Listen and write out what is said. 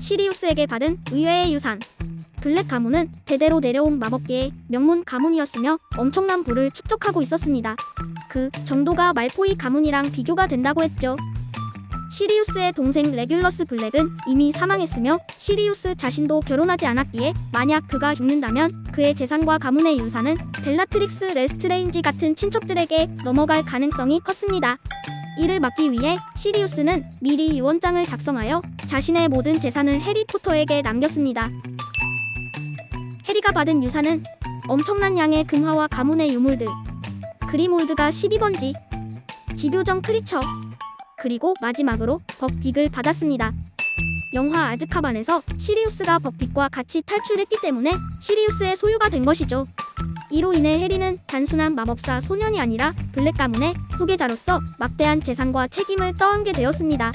시리우스에게 받은 의외의 유산. 블랙 가문은 대대로 내려온 마법계의 명문 가문이었으며 엄청난 부를 축적하고 있었습니다. 그 정도가 말포이 가문이랑 비교가 된다고 했죠. 시리우스의 동생 레귤러스 블랙은 이미 사망했으며 시리우스 자신도 결혼하지 않았기에 만약 그가 죽는다면 그의 재산과 가문의 유산은 벨라트릭스 레스트레인지 같은 친척들에게 넘어갈 가능성이 컸습니다. 이를 막기 위해 시리우스는 미리 유언장을 작성하여 자신의 모든 재산을 해리포터에게 남겼습니다. 해리가 받은 유산은 엄청난 양의 금화와 가문의 유물들, 그리몰드가 12번지, 집요정 크리처, 그리고 마지막으로 벅빅을 받았습니다. 영화 아즈카반에서 시리우스가 벅빅과 같이 탈출했기 때문에 시리우스의 소유가 된 것이죠. 이로 인해 해리는 단순한 마법사 소년이 아니라 블랙 가문의 후계자로서 막대한 재산과 책임을 떠안게 되었습니다.